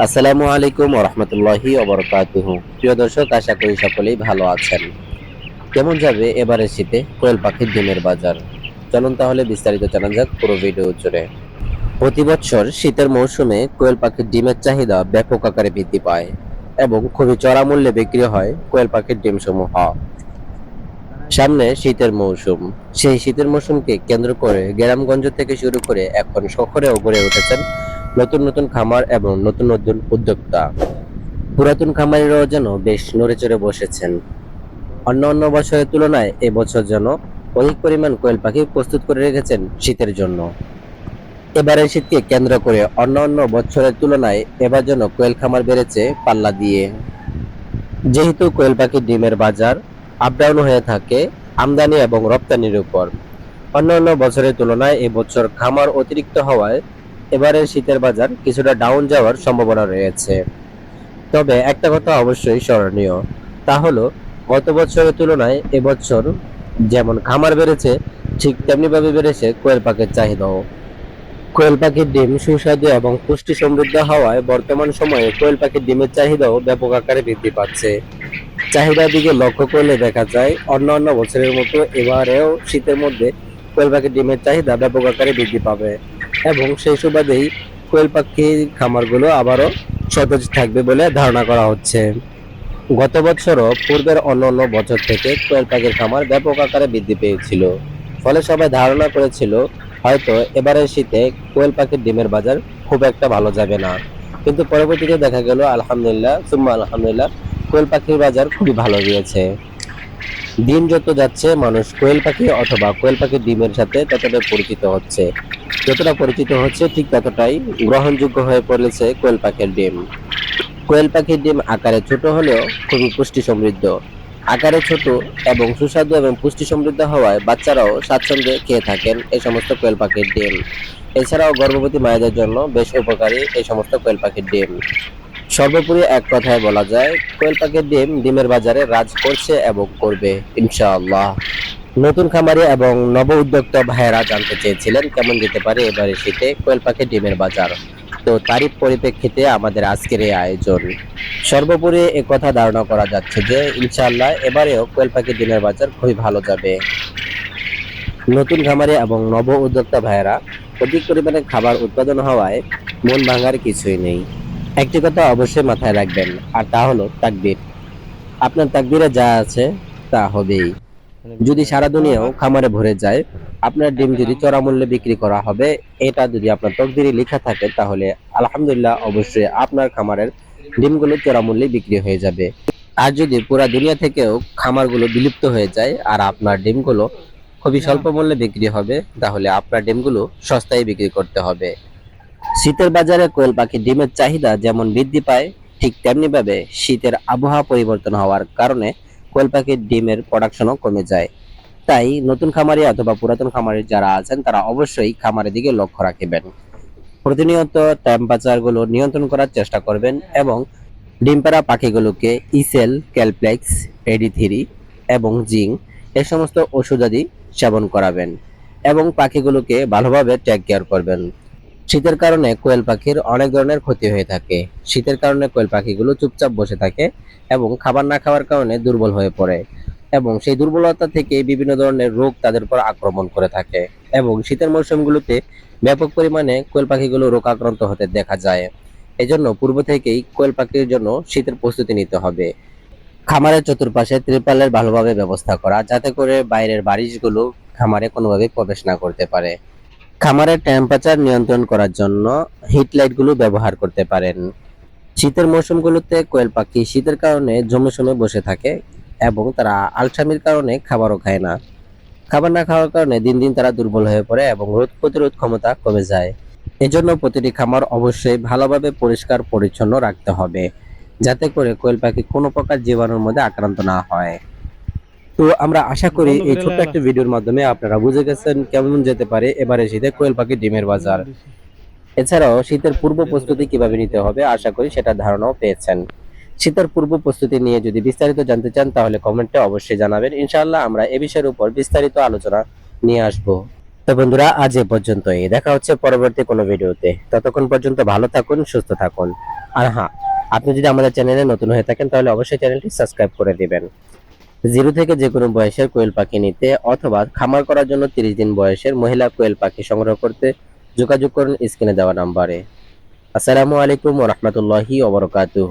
আসসালামু আলাইকুম রহমতুল্লাহি অবরকাতুহ প্রিয় দর্শক, আশা করি সকলেই ভালো আছেন। কেমন যাবে এবারে শীতে কোয়েল পাখির ডিমের বাজার। চলুন তাহলে বিস্তারিত জানা যাক পুরো ভিডিও জুড়ে। প্রতি বছর শীতের মৌসুমে কোয়েল পাখির ডিমের চাহিদা ব্যাপক আকারে বৃদ্ধি পায় এবং খুবই চড়া মূল্যে বিক্রি হয় কোয়েল পাখির ডিম সমূহ সামনে শীতের মৌসুম। সেই শীতের মৌসুমকে কেন্দ্র করে গ্রামগঞ্জ থেকে শুরু করে এখন শহরেও গড়ে উঠেছেন নতুন নতুন খামার এবং নতুন নতুন উদ্যোক্তা। পুরাতন খামারিরাও যেন বেশ নড়ে চড়ে বসেছেন। অন্য অন্য বছরের তুলনায় এবছর যেন অধিক পরিমাণ কোয়েল পাখি প্রস্তুত করে রেখেছেন শীতের জন্য। এবারের শীতকে কেন্দ্র করে অন্য অন্য বছরের তুলনায় এবার যেন কোয়েল খামার বেড়েছে পাল্লা দিয়ে। যেহেতু কোয়েল পাখির ডিমের বাজার আপডাউন হয়ে থাকে, আমদানি এবং রপ্তানির উপর। অন্যান্য বছরের তুলনায় এবছর খামার অতিরিক্ত হওয়ায় এবারের শীতের বাজার কিছুটা ডাউন যাওয়ার সম্ভাবনা রয়েছে। তবে একটা কথা অবশ্যই স্মরণীয়, তা হলো গত বছরের তুলনায় এবছর যেমন খামার বেড়েছে, ঠিক তেমনিভাবে বেড়েছে কোয়েল পাখির চাহিদাও। কোয়েল পাখির ডিম সুস্বাদু এবং পুষ্টি সমৃদ্ধ হওয়ায় বর্তমান সময়ে কোয়েল পাখির ডিমের চাহিদাও ব্যাপক আকারে বৃদ্ধি পাচ্ছে। চাহিদার দিকে লক্ষ্য করলে দেখা যায় অন্য অন্য বছরের মতো এবারেও শীতের মধ্যে কোয়েল পাখির ডিমের চাহিদা ব্যাপক আকারে বৃদ্ধি পাবে। এবং সেই সুবাদেই কোয়েল পাখির খামারগুলো আবারও সতেজ থাকবে বলে ধারণা করা হচ্ছে। গত বছরও পূর্বের অন্য অন্য বছর থেকে কোয়েল পাখির খামার ব্যাপক আকারে বৃদ্ধি পেয়েছিল। ফলে সবাই ধারণা করেছিল, হয়তো এবারের শীতে কোয়েল পাখির ডিমের বাজার খুব একটা ভালো যাবে না। কিন্তু পরবর্তীতে দেখা গেল, আলহামদুলিল্লাহ, সুম্মা আলহামদুলিল্লাহ, কোয়েল পাখির বাজার খুবই ভালো গিয়েছে। দিন যত যাচ্ছে, মানুষ কোয়েল পাখি অথবা কোয়েল পাখির ডিমের সাথে ততটা পরিচিত হচ্ছে। যতটা পরিচিত হচ্ছে, ঠিক ততটাই গ্রহণযোগ্য হয়ে পড়েছে কোয়েল পাখির ডিম। কোয়েল পাখির ডিম আকারে ছোট হলেও খুবই পুষ্টি সমৃদ্ধ। আকারে ছোট এবং সুস্বাদু এবং পুষ্টি সমৃদ্ধ হওয়ায় বাচ্চারাও স্বাচ্ছন্দ্যে খেয়ে থাকেন এই সমস্ত কোয়েল পাখির ডিম। এছাড়াও গর্ভবতী মায়েদের জন্য বেশ উপকারী এই সমস্ত কোয়েল পাখির ডিম। সর্বোপরি এক কথায় বলা যায়, কোয়েল পাখির ডিম, ডিমের বাজারে রাজ করছে এবং করবে, ইনশাআল্লাহ। নতুন খামারি এবং নব উদ্যোক্তা ভাইয়েরা জানতে চেয়েছিলেন কেমন যেতে পারে এবারে শীতে কোয়েল পাখির ডিমের বাজার। তো তারই পরিপ্রেক্ষিতে আমাদের আজকের এই আয়োজন। সর্বোপরি কথা ধারণা করা যাচ্ছে যে, ইনশাআল্লাহ এবারেও কোয়েল পাখির ডিমের বাজার খুবই ভালো যাবে। নতুন খামারি এবং নব উদ্যোক্তা ভাইয়েরা, অধিক পরিমাণে খাবার উৎপাদন হওয়ায় মন ভাঙার কিছুই নেই। একটি কথা অবশ্যই মাথায় রাখবেন, আর তা হলো তাকবীর। আপনার তাকবীরে যা আছে তা হবেই। যদি সারা দুনিয়াও খামারে ভরে যায়, আপনার ডিম যদি চড়া মূল্যে বিক্রি করা হবে, এটা যদি আপনার তকদিরে লেখা থাকে, তাহলে আলহামদুলিল্লাহ অবশ্যই আপনার খামারের ডিমগুলো চড়া মূল্যে বিক্রি হয়ে যাবে। আর যদি পুরা দুনিয়া থেকেও খামারগুলো বিলুপ্ত হয়ে যায়, আর আপনার ডিমগুলো খুবই স্বল্প মূল্যে বিক্রি হবে, তাহলে আপনার ডিমগুলো সস্তায় বিক্রি করতে হবে। শীতের বাজারে কোয়েল পাখির ডিমের চাহিদা যেমন বৃদ্ধি পায়, ঠিক তেমনি ভাবে শীতের আবহাওয়া পরিবর্তন হওয়ার কারণে কোয়েল পাখির ডিমের প্রোডাকশনও কমে যায়। তাই নতুন খামারি অথবা পুরাতন খামারি যারা আছেন, তারা অবশ্যই খামারের দিকে লক্ষ্য রাখবেন। প্রতিনিয়ত টেম্পারেচারগুলো নিয়ন্ত্রণ করার চেষ্টা করবেন এবং ডিম পাড়া পাখিগুলোকে ইসেল, ক্যালপ্লেক্স এডি থ্রি এবং জিং এ সমস্ত ওষুধাদি সেবন করাবেন এবং পাখিগুলোকে ভালোভাবে টেক কেয়ার করবেন। শীতের কারণে কোয়েল পাখির অনেক ধরনের ক্ষতি হয়ে থাকে। শীতের কারণে কোয়েল পাখিগুলো চুপচাপ বসে থাকে এবং খাবার না খাওয়ার কারণে দুর্বল হয়ে পড়ে এবং সেই দুর্বলতা থেকে বিভিন্ন ধরনের রোগ তাদের উপর আক্রমণ করে থাকে এবং শীতের মৌসুমগুলোতে ব্যাপক পরিমাণে কোয়েল পাখিগুলো রোগ আক্রান্ত হতে দেখা যায়। এজন্য পূর্ব থেকেই কোয়েল পাখির জন্য শীতের প্রস্তুতি নিতে হবে। খামারের চতুর্পাশে ত্রিপালের ভালোভাবে ব্যবস্থা করা যাতে করে বাইরের বারিশগুলো খামারে কোনোভাবে প্রবেশ না করতে পারে। খামারের টেম্পারেচার নিয়ন্ত্রণ করার জন্য হিট লাইটগুলো ব্যবহার করতে পারেন। শীতের মৌসুমগুলোতে কোয়েল পাখি শীতের কারণে জমে সমে বসে থাকে এবং তারা আলসামির কারণে খাবারও খায় না। খাবার না খাওয়ার কারণে দিন দিন তারা দুর্বল হয়ে পড়ে এবং রোগ প্রতিরোধ ক্ষমতা কমে যায়। এজন্য প্রতিটি খামার অবশ্যই ভালোভাবে পরিষ্কার পরিচ্ছন্ন রাখতে হবে, যাতে করে কোয়েল পাখি কোনো প্রকার জীবাণুর মধ্যে আক্রান্ত না হয়। তো আমরা আশা করি এই ছোট্ট একটা ভিডিওর মাধ্যমে আপনারা বুঝে গেছেন কেমন যেতে পারে এবারে শীতে কোয়েল পাখি ডিমের বাজার। এছাড়াও শীতের পূর্ব প্রস্তুতি কীভাবে নিতে হবে আশা করি সেটা ধারণাও পেয়েছেন। শীতের পূর্ব প্রস্তুতি নিয়ে যদি বিস্তারিত জানতে চান তাহলে কমেন্টে অবশ্যই জানাবেন। ইনশাআল্লাহ আমরা এ বিষয়ের উপর বিস্তারিত আলোচনা নিয়ে আসব। তো বন্ধুরা আজ এ পর্যন্তই। দেখা হচ্ছে পরবর্তী কোনো ভিডিওতে। ততক্ষণ পর্যন্ত ভালো থাকুন সুস্থ থাকুন। আর হ্যাঁ আপনি যদি আমাদের চ্যানেলে নতুন হয়ে থাকেন তাহলে অবশ্যই চ্যানেলটি সাবস্ক্রাইব করে দিবেন। জিরো থেকে যে কোনো বয়সের কোয়েল পাখি নিতে অথবা খামার করার জন্য তিরিশ দিন বয়সের মহিলা কোয়েল পাখি সংগ্রহ করতে যোগাযোগ করুন স্ক্রিনে দেওয়া নাম্বারে। আসসালামু আলাইকুম রহমতুল্লাহি ওবরকাতুহ